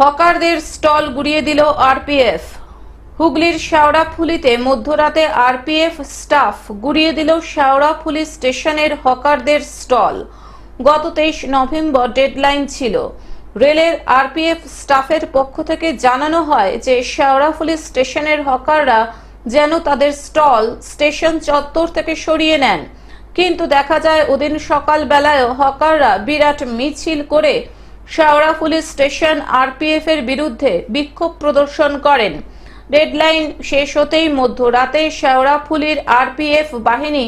হকারদের স্টল গুড়িয়ে দিল আরপিএফ। হুগলির শেওড়াফুলিতে মধ্যরাতে আরপিএফ স্টাফ গুড়িয়ে দিল শেওড়াফুলি স্টেশনের হকারদের স্টল। গত তেইশ নভেম্বর ডেডলাইন ছিল। রেলের আরপিএফ স্টাফের পক্ষ থেকে জানানো হয় যে শেওড়াফুলি স্টেশনের হকাররা যেন তাদের স্টল স্টেশন চত্বর থেকে সরিয়ে নেন। কিন্তু দেখা যায়, ওদিন সকালবেলায়ও হকাররা বিরাট মিছিল করে শেওড়াফুলি স্টেশন আরপিএফ এর বিরুদ্ধে বিক্ষোভ প্রদর্শন করেন। ডেডলাইন শেষ হতেই মধ্যরাতে শেওড়াফুলির আরপিএফ বাহিনী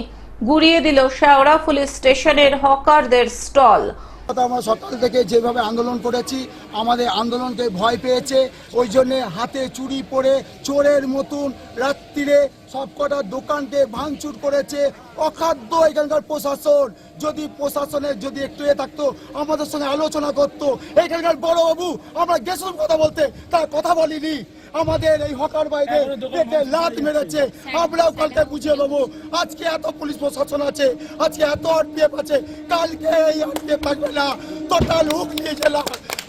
গুড়িয়ে দিল শেওড়াফুলি স্টেশনের হকারদের স্টল। আমরা সকাল থেকে যেভাবে আন্দোলন করেছি, আমাদের আন্দোলনকে ভয় পেয়েছে। ওই জন্য হাতে চুরি পরে চোরের মতন রাত্রিরে সবকটা দোকানকে ভাঙচুর করেছে অখাদ্য এখানকার প্রশাসন। যদি প্রশাসনের যদি একটু এ থাকতো, আমাদের সঙ্গে আলোচনা করতো এখানকার বড় বাবু আমরা গেছিলাম কথা বলতে, তার কথা বলিনি। আমাদের এই হকার বাইরে পেটে লাত মেরেছে। আমরাও কালকে বুঝিয়ে দেবো আজকে এত পুলিশ প্রশাসন আছে আজকে এত আরপিএফ আছে কালকে এই আরপিএফ থাকবে না। টোটাল হুগলি জেলা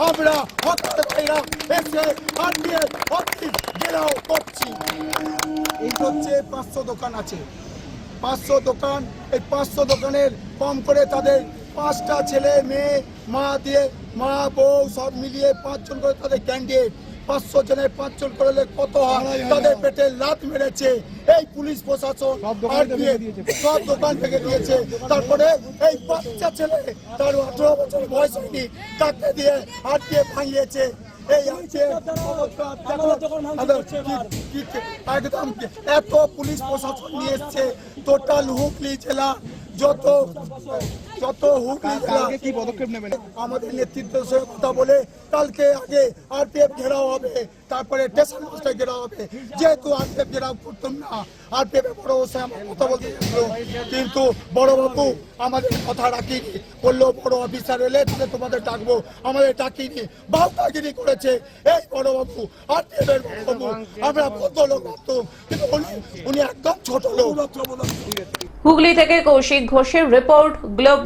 আমরা হকার ভাইরা এসে আরপিএফ অফিস ঘেরাও করছি। এই হচ্ছে পাঁচশো দোকান আছে। পাঁচশো দোকান এই পাঁচশো দোকানের কম করে তাদের পাঁচটা ছেলে মেয়ে মা দিয়ে মা বউ সব মিলিয়ে পাঁচজন করে তাদের ক্যান্ডিডেট পাঁচশো জনের পাঁচজন করলে কত হয়? তাদের পেটে লাত মেরেছে। এই পুলিশ প্রশাসন সব দোকান থেকে দিয়েছে। তারপরে এই বাচ্চা ছেলে তার আঠারো বছর বয়স হয়নি তাকে দিয়ে আরপিএফ ভাঙিয়েছে? এই আছে একদম এত পুলিশ প্রশাসন নিয়ে এসছে। টোটাল হুগলি জেলা যত যত হুগলি জেলা কি পদক্ষেপ নেবেন? আমাদের নেতৃত্বের সঙ্গে কথা বলে কালকে আগে আরপিএফ ঘেরাও হবে তারপরে স্টেশন মাস্টার ঘেরাও হবে। যেহেতু আরপিএফ ঘেরাও করতাম না আরপিএফ বড় বসে আমার কথা বলতে কিন্তু বড় বাবু আমাদের কথা রাখিনি। বলল বড় অফিসার এলে তাহলে তোমাদের ডাকবো। আমাদের ডাকিনি বাউতাগিরি করেছে। এই বড় বাবু আরপিএফ এর বড় বাবু আমরা কত লোক ভাবতাম। কিন্তু উনি- উনি একদম ছোট লোক। হুগলি থেকে কৌশিক ঘোষের রিপোর্ট গ্লোব